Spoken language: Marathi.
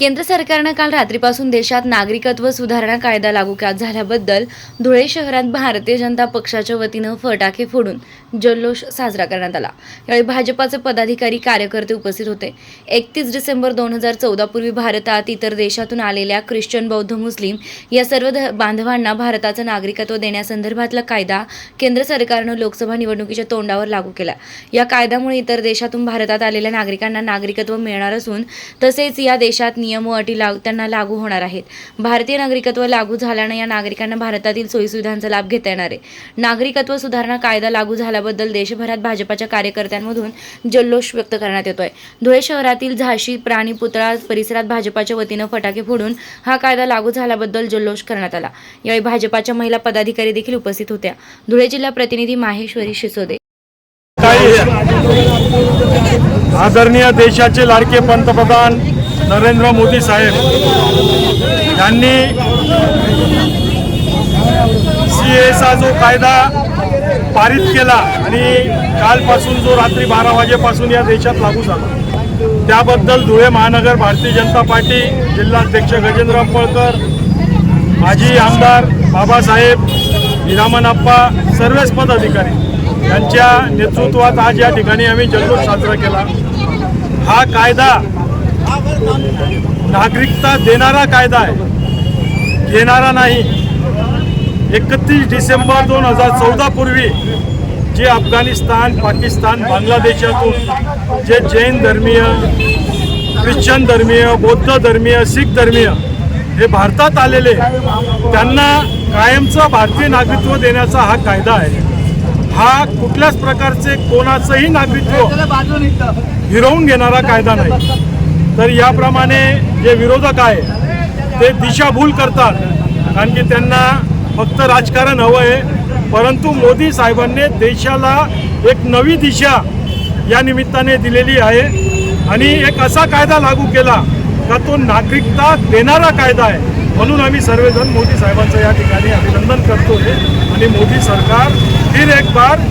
केंद्र सरकारनं काल रात्रीपासून देशात नागरिकत्व सुधारणा कायदा लागू झाल्याबद्दल धुळे शहरात भारतीय जनता पक्षाच्या वतीनं फटाके फोडून जल्लोष साजरा करण्यात आला. यावेळी भाजपाचे पदाधिकारी कार्यकर्ते उपस्थित होते. एकतीस डिसेंबर दोन हजार चौदा पूर्वी भारतात इतर देशातून आलेल्या ख्रिश्चन बौद्ध मुस्लिम या सर्व ध- बांधवांना भारताचं नागरिकत्व देण्यासंदर्भातला कायदा केंद्र सरकारनं लोकसभा निवडणुकीच्या तोंडावर लागू केला. या कायद्यामुळे इतर देशातून भारतात आलेल्या नागरिकांना नागरिकत्व मिळणार असून तसेच या देशात नियम व अटी लाग त्यांना लागू होणार आहेत. भारतीय नागरिकत्व लागू झाल्यानं या नागरिकांना भारतातील सोयीसुविधांचा लाभ घेता येणार आहे. नागरिकत्व सुधारणा कायदा लागू झाल्याबद्दल देशभरात भाजपाच्या कार्यकर्त्यांमधून जल्लोष व्यक्त करण्यात येतोय. धुळे शहरातील झाशी प्राणी पुतळा परिसरात भाजपाच्या वतीनं फटाके फोडून हा कायदा लागू झाल्याबद्दल जल्लोष करण्यात आला. यावेळी भाजपाच्या महिला पदाधिकारी देखील उपस्थित होत्या. धुळे जिल्हा प्रतिनिधी माहेश्वरी शिसोदे. आदरणीय देशाचे लाडके पंतप्रधान नरेंद्र मोदी साहेब यांनी सी एचा जो कायदा पारित केला आणि कालपासून जो रात्री बारा वाजेपासून या देशात लागू झाला त्याबद्दल धुळे महानगर भारतीय जनता पार्टी जिल्हाध्यक्ष गजेंद्र पळकर माजी आमदार बाबासाहेब हिरामनप्पा सर्वच पदाधिकारी यांच्या नेतृत्वात आज या ठिकाणी आम्ही जल्लोष साजरा केला. हा कायदा नागरिकता देणारा कायदा आहे. घेणारा नाही. एकतीस डिसेंबर दोन हजार चौदा पूर्वी जे अफगाणिस्तान पाकिस्तान बांगलादेशातून जे जैन धर्मीय ख्रिश्चन धर्मीय बौद्ध धर्मीय शीख धर्मीय हे भारतात आलेले त्यांना कायमचं भारतीय नागरिकत्व देण्याचा हा कायदा आहे. हा कुठल्याच प्रकारचे कोणाचंही नागरिकत्व हिरवून घेणारा कायदा नाही. तर याप्रमाणे जे विरोधक आहे ते दिशाभूल करतात. कारण की त्यांना फक्त राजकारण हवं आहे. परंतु मोदी साहेबांनी देशाला एक नवी दिशा या निमित्ताने दिलेली आहे. आणि एक असा कायदा लागू केला का तो नागरिकता देणारा कायदा आहे. म्हणून आम्ही सर्वजण मोदी साहेबांचं या ठिकाणी अभिनंदन करतो आहे आणि मोदी सरकार फिर एक बार